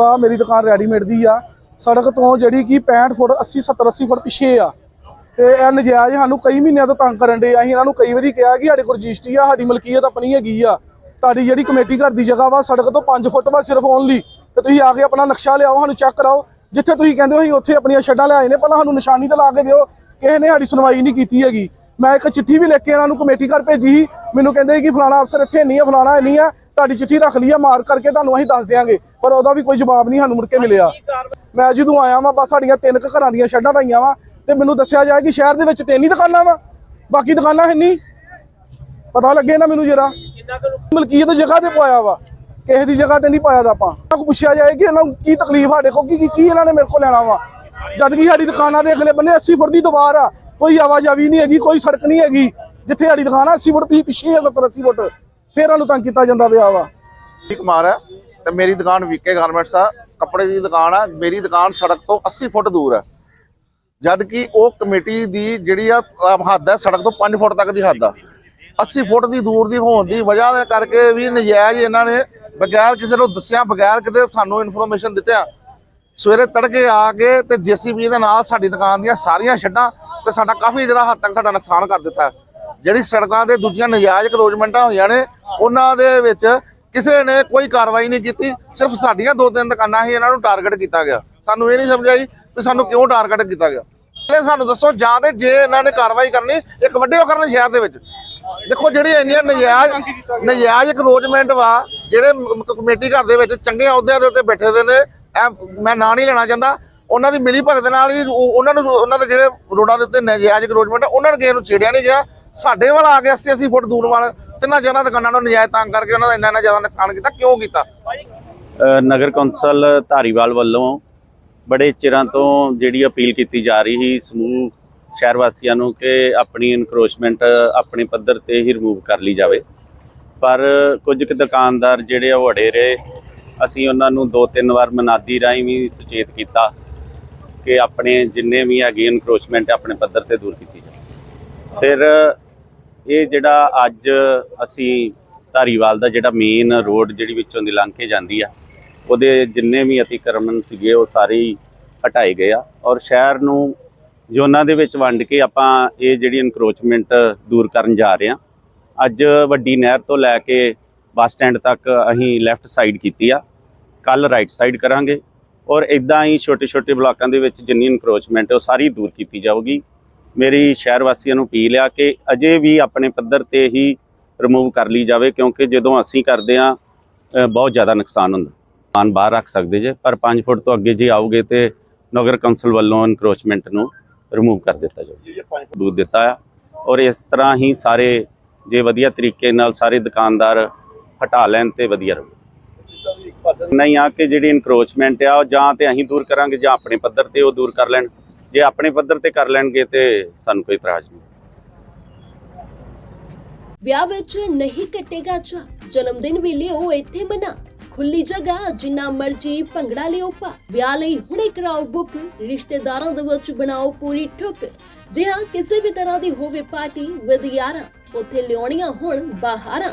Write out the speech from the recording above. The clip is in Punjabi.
ਆ, ਮੇਰੀ ਦੁਕਾਨ ਰੈਡੀਮੇਡ ਦੀ ਆ। ਸੜਕ ਤੋਂ ਜਿਹੜੀ ਕਿ 65 ਫੁੱਟ 80 70 80 ਫੁੱਟ ਪਿੱਛੇ ਆ। ਤੇ ਇਹ ਨਜਾਇਜ਼ ਸਾਨੂੰ ਕਈ ਮਹੀਨਿਆਂ ਤੋਂ ਤੰਗ ਕਰਨ ਦੇ ਅਸੀਂ ਇਹਨਾਂ ਨੂੰ ਕਈ ਵਾਰੀ ਕਿਹਾ ਕਿ ਸਾਡੇ ਕੋਲ ਰਜਿਸਟਰੀ ਆ, ਸਾਡੀ ਮਲਕੀਅਤ ਆਪਣੀ ਹੈਗੀ ਆ। ਤੁਹਾਡੀ ਜਿਹੜੀ ਕਮੇਟੀ ਘਰ ਦੀ ਜਗ੍ਹਾ ਵਾ, ਸੜਕ ਤੋਂ 5 ਫੁੱਟ ਵਾ ਸਿਰਫ ਓਨਲੀ ਤੇ ਤੁਸੀਂ ਆ ਕੇ ਆਪਣਾ ਨਕਸ਼ਾ ਲਿਆਓ, ਸਾਨੂੰ ਚੈੱਕ ਕਰਾਓ। ਜਿੱਥੇ ਤੁਸੀਂ ਕਹਿੰਦੇ ਹੋ, ਅਸੀਂ ਉੱਥੇ ਆਪਣੀਆਂ ਛੱਡਾਂ ਲਿਆਏ ਨੇ। ਪਹਿਲਾਂ ਸਾਨੂੰ ਨਿਸ਼ਾਨੀ ਤੇ ਲਾ ਕੇ ਦਿਓ। ਕਿਸੇ ਨੇ ਸਾਡੀ ਸੁਣਵਾਈ ਨਹੀਂ ਕੀਤੀ ਹੈਗੀ। ਮੈਂ ਇੱਕ ਚਿੱਠੀ ਵੀ ਲਿਖ ਕੇ ਇਹਨਾਂ ਨੂੰ ਕਮੇਟੀ ਘਰ ਭੇਜੀ ਸੀ। ਮੈਨੂੰ ਕਹਿੰਦੇ ਸੀ ਕਿ ਫਲਾਣਾ ਅਫਸਰ ਇੱਥੇ ਨਹੀਂ ਆ, ਫਲਾਣਾ ਨਹੀਂ ਆ। ਤੁਹਾਡੀ ਚਿੱਠੀ ਰੱਖ ਲਈ ਆ ਮਾਰ ਕਰਕੇ ਤੁਹਾਨੂੰ ਅਸੀਂ ਦੱਸ ਦਿਆਂਗੇ। ਪਰ ਉਹਦਾ ਵੀ ਕੋਈ ਜਵਾਬ ਨਹੀਂ ਸਾਨੂੰ ਮੁੜ ਕੇ ਮਿਲਿਆ। ਮੈਂ ਜਦੋਂ ਆਇਆ ਵਾਂ ਬਸ ਸਾਡੀਆਂ ਤਿੰਨ ਕੁ ਘਰਾਂ ਦੀਆਂ ਛੱਡਾਂ ਲਾਈਆਂ ਵਾ ਤੇ ਮੈਨੂੰ ਦੱਸਿਆ ਜਾਏ ਕਿ ਸ਼ਹਿਰ ਦੇ ਵਿੱਚ ਤਿੰਨ ਹੀ ਦੁਕਾਨਾਂ ਵਾ। ਬਾਕੀ ਦੁਕਾਨਾਂ ਹੈ ਨਹੀਂ। ਪਤਾ ਲੱਗੇ ਨਾ ਮੈਨੂੰ ਜਰਾ। ਮਲਕੀਅਤ ਜਗ੍ਹਾ ਤੇ ਪਾਇਆ ਵਾ। ਕਿਸੇ ਦੀ ਜਗ੍ਹਾ ਤੇ ਨਹੀਂ ਪਾਇਆ ਦਾ ਆਪਾਂ। ਕੋਲ ਪੁੱਛਿਆ ਜਾਏ ਕਿ ਇਹਨਾਂ ਨੂੰ ਕੀ ਤਕਲੀਫ ਸਾਡੇ ਕੀ ਕੀ- ਕੀ ਇਹਨਾਂ ਨੇ ਮੇਰੇ ਕੋਲ ਲੈਣਾ ਵਾ। ਜਦ ਕਿ ਸਾਡੀ ਦੁਕਾਨਾਂ ਦੇ ਅਗਲੇ ਬੰਨੇ 80 ਫੁੱਟ ਦੀ ਦੀਵਾਰ ਆ। ਕੋਈ ਆਵਾਜਾਈ ਨਹੀਂ ਹੈਗੀ ਕੋਈ ਸੜਕ ਨਹੀਂ ਹੈਗੀ। ਜਿੱਥੇ ਸਾਡੀ ਦੁਕਾਨ ਆ 80 ਫੁੱਟ ਪਿੱਛੇ ਆ 70 80 ਫੁੱਟ। ਫੇਰ ਸਾਨੂੰ ਤੰਗ ਕੀਤਾ ਜਾਂਦਾ ਪਿਆ ਵਾ। ਜੀ ਕੁਮਾਰ ਹੈ ਤੇ ਮੇਰੀ ਦੁਕਾਨ ਵੀਕੇ ਗਾਰਮੈਂਟਸ ਆ, ਕੱਪੜੇ ਦੀ ਦੁਕਾਨ ਆ, ਮੇਰੀ ਦੁਕਾਨ ਸੜਕ ਤੋਂ 80 ਫੁੱਟ ਦੂਰ ਹੈ ਜਦ ਕਿ ਉਹ ਕਮੇਟੀ ਦੀ ਜਿਹੜੀ ਆ ਹੱਦ ਹੈ ਸੜਕ ਤੋਂ 5 ਫੁੱਟ ਤੱਕ ਦੀ ਹੱਦ ਆ। 80 ਫੁੱਟ ਦੀ ਦੂਰ ਦੀ ਹੋਣ ਦੀ ਵਜ੍ਹਾ ਦੇ ਕਰਕੇ ਵੀ ਨਜਾਇਜ਼ ਇਹਨਾਂ ਨੇ ਬਗੈਰ ਕਿਸੇ ਨੂੰ ਦੱਸਿਆ, ਬਗੈਰ ਕਿਤੇ ਸਾਨੂੰ ਇਨਫੋਰਮੇਸ਼ਨ ਦਿੱਤਿਆ। ਸਵੇਰੇ ਤੜਕੇ ਆ ਕੇ ਤੇ ਜੀਸੀਬੀ ਦੇ ਨਾਲ ਸਾਡੀ ਦੁਕਾਨ ਦੀਆਂ ਸਾਰੀਆਂ ਛੱਡਾਂ ਤੇ ਸਾਡਾ ਕਾਫੀ ਜਿਹੜਾ ਹੱਦ ਤੱਕ ਸਾਡਾ ਨੁਕਸਾਨ ਕਰ ਦਿੱਤਾ। ਜਿਹੜੀ ਸੜਕਾਂ ਦੇ ਦੂਜੀਆਂ ਨਜਾਇਜ਼ ਕਰੋਜਮੈਂਟਾਂ ਹੋਈਆਂ ਨੇ, ਉਹਨਾਂ ਦੇ ਵਿੱਚ ਕਿਸੇ ਨੇ ਕੋਈ ਕਾਰਵਾਈ ਨਹੀਂ ਕੀਤੀ, ਸਿਰਫ ਸਾਡੀਆਂ ਦੋ ਤਿੰਨ ਦੁਕਾਨਾਂ ਹੀ ਇਹਨਾਂ ਨੂੰ ਟਾਰਗੇਟ ਕੀਤਾ ਗਿਆ। ਸਾਨੂੰ ਇਹ ਨਹੀਂ ਸਮਝ ਆਈ ਕਿ ਸਾਨੂੰ ਕਿਉਂ ਟਾਰਗੇਟ ਕੀਤਾ ਗਿਆ। ਪਹਿਲੇ ਸਾਨੂੰ ਦੱਸੋ, ਜਾਂ ਤੇ ਜੇ ਇਹਨਾਂ ਨੇ ਕਾਰਵਾਈ ਕਰਨੀ, ਇੱਕ ਵੱਡੇ ਉਹ ਕਰਨ ਸ਼ਹਿਰ ਦੇ ਵਿੱਚ। ਦੇਖੋ, ਜਿਹੜੀ ਇੰਨੀਆਂ ਨਜਾਇਜ਼ ਨਜਾਇਜ਼ ਕਰੋਜਮੈਂਟ ਵਾ, ਜਿਹੜੇ ਕਮੇਟੀ ਘਰ ਦੇ ਵਿੱਚ ਚੰਗੇ ਅਹੁਦਿਆਂ ਦੇ ਉੱਤੇ ਬੈਠੇ ਦੇ ਨੇ ਇਹ ਮੈਂ ਨਾਂ ਨਹੀਂ ਲੈਣਾ ਚਾਹੁੰਦਾ, ਉਹਨਾਂ ਦੀ ਮਿਲੀ ਭਗਤ ਨਾਲ ਹੀ ਉਹਨਾਂ ਨੂੰ, ਉਹਨਾਂ ਦੇ ਜਿਹੜੇ ਰੋਡਾਂ ਦੇ ਉੱਤੇ ਨਜਾਇਜ਼ ਕਰੋਜਮੈਂਟ ਉਹਨਾਂ ਨੇ ਕਿਸੇ ਨੂੰ ਛੇੜਿਆ ਨਹੀਂ ਗਿਆ। ਸਾਡੇ ਵੱਲ ਆ ਕੇ 80 80 ਫੁੱਟ ਦੂਰ ਵਾਲ ਤਿੰਨਾਂ ਜਗ੍ਹਾ ਦੁਕਾਨਾਂ ਨੂੰ ਨਜਾਇਜ਼ ਤੰਗ ਕਰਕੇ ਉਹਨਾਂ ਦਾ ਇੰਨਾ ਇੰਨਾ ਜ਼ਿਆਦਾ ਨੁਕਸਾਨ ਕੀਤਾ, ਕਿਉਂ ਕੀਤਾ? ਨਗਰ ਕੌਂਸਲ ਧਾਰੀਵਾਲ ਵੱਲੋਂ ਬੜੇ ਚਿਰਾਂ ਤੋਂ ਜਿਹੜੀ ਅਪੀਲ ਕੀਤੀ ਜਾ ਰਹੀ ਸੀ ਸਮੂਹ ਸ਼ਹਿਰ ਵਾਸੀਆਂ ਨੂੰ ਕਿ ਆਪਣੀ ਇਨਕਰੋਚਮੈਂਟ ਆਪਣੇ ਪੱਧਰ ਤੇ ਹੀ ਰਿਮੂਵ ਕਰ ਲਈ ਜਾਵੇ। ਪਰ ਕੁਝ ਕੁ ਦੁਕਾਨਦਾਰ ਜਿਹੜੇ ਆ ਉਹ ਅੜੇ ਰਹੇ। ਅਸੀਂ ਉਹਨਾਂ ਨੂੰ ਦੋ ਤਿੰਨ ਵਾਰ ਮਨਾਦੀ ਰਾਹੀਂ ਵੀ ਸੁਚੇਤ ਕੀਤਾ ਕਿ ਆਪਣੇ ਜਿੰਨੇ ਵੀ ਹੈਗੇ ਇਨਕਰੋਚਮੈਂਟ ਆਪਣੇ ਪੱਧਰ ਤੇ ਦੂਰ ਕੀਤੀ ਜਾਵੇ। ਫਿਰ ਇਹ ਜਿਹੜਾ ਅੱਜ ਅਸੀਂ ਧਾਰੀਵਾਲ ਦਾ ਜਿਹੜਾ ਮੇਨ ਰੋਡ ਜਿਹੜੀ ਵਿੱਚੋਂ ਦੀ ਲੰਘ ਕੇ ਜਾਂਦੀ ਆ, ਉਹਦੇ ਜਿੰਨੇ ਵੀ ਅਤੀਕਰਮਨ ਸੀਗੇ, ਉਹ ਸਾਰੇ ਹੀ ਹਟਾਏ ਗਏ ਆ। ਔਰ ਸ਼ਹਿਰ ਨੂੰ ਜ਼ੋਨਾਂ ਦੇ ਵਿੱਚ ਵੰਡ ਕੇ ਆਪਾਂ ਇਹ ਜਿਹੜੀ ਇਨਕਰੋਚਮੈਂਟ ਦੂਰ ਕਰਨ ਜਾ ਰਹੇ ਆ। ਅੱਜ ਵੱਡੀ ਨਹਿਰ ਤੋਂ ਲੈ ਕੇ ਬੱਸ ਸਟੈਂਡ ਤੱਕ ਅਸੀਂ ਲੈਫਟ ਸਾਈਡ ਕੀਤੀ ਆ। ਕੱਲ ਰਾਈਟ ਸਾਈਡ ਕਰਾਂਗੇ। ਔਰ ਇਦਾਂ ਹੀ ਛੋਟੇ ਛੋਟੇ ਬਲਾਕਾਂ ਦੇ ਵਿੱਚ ਜਿੰਨੀ ਇਨਕਰੋਚਮੈਂਟ ਹੈ ਉਹ ਸਾਰੀ ਦੂਰ ਕੀਤੀ ਜਾਊਗੀ। ਮੇਰੀ ਸ਼ਹਿਰ ਵਾਸੀਆਂ ਨੂੰ ਅਪੀਲ ਆ ਕਿ ਅਜੇ ਵੀ ਆਪਣੇ ਪੱਧਰ ਤੇ ਹੀ ਰਿਮੂਵ ਕਰ ਲਈ ਜਾਵੇ ਕਿਉਂਕਿ ਜਦੋਂ ਅਸੀਂ ਕਰਦੇ ਆ ਬਹੁਤ ਜ਼ਿਆਦਾ ਨੁਕਸਾਨ ਹੁੰਦਾ। ਸਮਾਨ ਬਾਹਰ ਰੱਖ ਸਕਦੇ ਜੇ ਪਰ 5 ਫੁੱਟ ਤੋਂ ਅੱਗੇ ਜੇ ਆਓਗੇ ਤੇ ਨਗਰ ਕੌਂਸਲ ਵੱਲੋਂ ਇਨਕਰੋਚਮੈਂਟ ਨੂੰ ਰਿਮੂਵ ਕਰ ਦਿੱਤਾ ਜਾਊਗਾ ਦੂਰ ਦਿੱਤਾ ਆ। ਔਰ ਇਸ ਤਰ੍ਹਾਂ ਹੀ ਸਾਰੇ ਜੇ ਵਧੀਆ ਤਰੀਕੇ ਨਾਲ ਸਾਰੇ ਦੁਕਾਨਦਾਰ ਹਟਾ ਲੈਣ ਤੇ ਵਧੀਆ ਰਹੂ। ਨਹੀਂ ਆ ਕਿ ਜਿਹੜੀ ਇਨਕਰੋਚਮੈਂਟ ਆ ਉਹ ਜਾਂ ਤੇ ਅਸੀਂ ਦੂਰ ਕਰਾਂਗੇ ਜਾਂ ਆਪਣੇ ਪੱਧਰ ਤੇ ਉਹ ਦੂਰ ਕਰ ਲੈਣ। ਜੇ ਆਪਣੇ ਪੱਧਰ ਤੇ ਕਰ ਲੈਣਗੇ ਤੇ ਸਾਨੂੰ ਕੋਈ ਇਤਰਾਜ਼ ਨਹੀਂ। ਵਿਆਹ ਵਿੱਚ ਨਹੀਂ ਕੱਟੇਗਾ ਚਾ ਜਨਮ ਦਿਨ ਵੀ ਲਿਓ ਇੱਥੇ ਮਨਾ। ਖੁੱਲੀ ਜਗ੍ਹਾ, ਜਿੰਨਾ ਮਰਜ਼ੀ ਭੰਗੜਾ ਲਿਓ ਪਾ। ਵਿਆਹ ਲਈ ਹੁਣੇ ਕਰਾਓ ਬੁੱਕ ਰਿਸ਼ਤੇਦਾਰਾਂ ਦੇ ਵਿੱਚ ਬਣਾਓ ਪੂਰੀ ਠੁੱਕ। ਜੇ ਹਾਂ, ਕਿਸੇ ਵੀ ਤਰ੍ਹਾਂ ਦੀ ਹੋਵੇ ਪਾਰਟੀ ਵਿਦ ਯਾਰਾਂ ਉੱਥੇ ਲਿਆਉਣੀਆਂ ਹੁਣ ਬਾਹਰਾਂ।